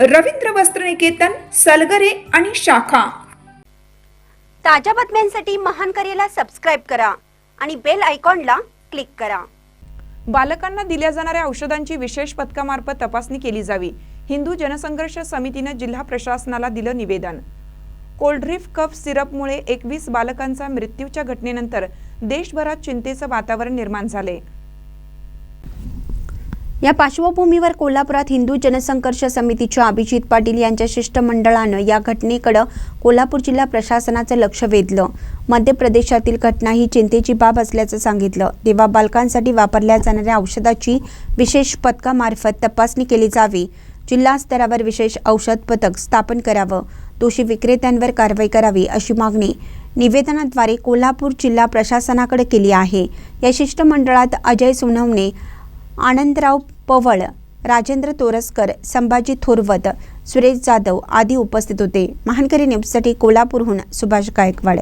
रवींद्र वस्त्रनिकेतन सलगरे आणि शाखा. ताज्या बातम्यांसाठी महान करेला सबस्क्राईब करा आणि बेल आयकॉनला क्लिक करा. बालकांना दिल्या जाणाऱ्या औषधांची विशेष पथकामार्फत तपासणी केली जावी. हिंदू जनसंघर्ष समितीनं जिल्हा प्रशासनाला दिलं निवेदन. कोल्ड्रिफ कफ सिरपमुळे एकवीस बालकांचा मृत्यूच्या घटनेनंतर देशभरात चिंतेचं वातावरण निर्माण झाले. या पार्श्वभूमीवर कोल्हापुरात हिंदू जनसंघर्ष समितीच्या अभिजित पाटील यांच्या शिष्टमंडळानं या घटनेकडं कोल्हापूर जिल्हा प्रशासनाचं लक्ष वेधलं. मध्य प्रदेशातील घटना ही चिंतेची बाब असल्याचं सांगितलं. तेव्हा बालकांसाठी वापरल्या जाणाऱ्या औषधाची विशेष पथकामार्फत तपासणी केली जावी. जिल्हा स्तरावर विशेष औषध पथक स्थापन करावं. दोषी विक्रेत्यांवर कारवाई करावी अशी मागणी निवेदनाद्वारे कोल्हापूर जिल्हा प्रशासनाकडे केली आहे. या शिष्टमंडळात अजय सोनवणे आनंदराव पवळ राजेंद्र तोरसकर संभाजी थोरवत सुरेश जाधव आदी उपस्थित होते. महानकरी न्यूजसाठी कोल्हापूरहून सुभाष गायकवाड.